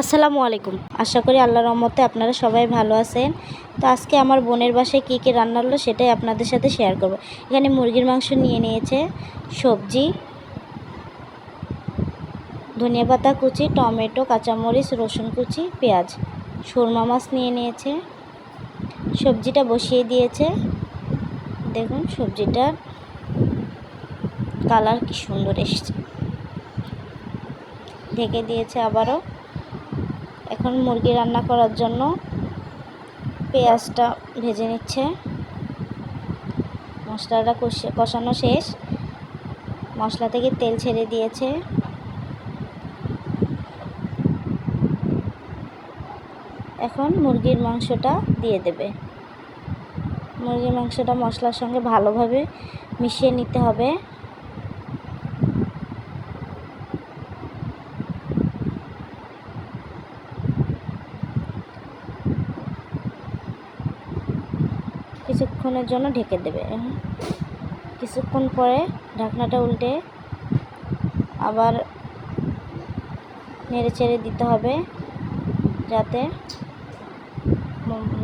আসসালামু আলাইকুম। আশা করি আল্লাহর রহমতে আপনারা সবাই ভালো আছেন। তো আজকে আমার বোনের বাসায় কী কী রান্না হলো সেটাই আপনাদের সাথে শেয়ার করব। এখানে মুরগির মাংস নিয়ে নিয়েছে সবজি, ধনিয়া পাতা কুচি, টমেটো, কাঁচামরিচ, রসুন কুচি, পেঁয়াজ, সুরমা মাছ নিয়ে নিয়েছে। সবজিটা বসিয়ে দিয়েছে। দেখুন সবজিটার কালার কি সুন্দর এসেছে। ঢেকে দিয়েছে আবারও। এখন মুরগি রান্না করার জন্য পেঁয়াজটা ভেজে নিচ্ছে। মশলাটা কষে, কষানো শেষ। মশলা থেকে তেল ছেড়ে দিয়েছে। এখন মুরগির মাংসটা দিয়ে দেবে। মুরগির মাংসটা মশলার সঙ্গে ভালোভাবে মিশিয়ে নিতে হবে। কিছুক্ষণের জন্য ঢেকে দেবে। কিছুক্ষণ পরে ঢাকনাটা উল্টে আবার নেড়ে চেড়ে দিতে হবে যাতে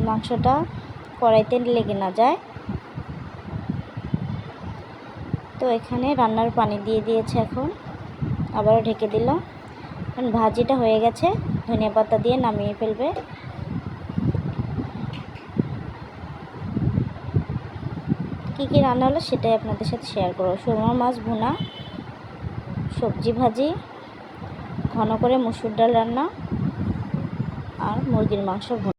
মাংসটা কড়াইতে লেগে না যায়। তো এখানে রান্নার পানি দিয়ে দিয়েছে এখন। আবারও ঢেকে দিল এখন ভাজিটা হয়ে গেছে। ধনিয়া পাতা দিয়ে নামিয়ে ফেলবে। কী কী রান্না হলো সেটাই আপনাদের সাথে শেয়ার করব। সুরমা মাছ, ভুনা, সবজি ভাজি, ঘন করে মুসুর ডাল রান্না, আর মুরগির মাংস ভুনা।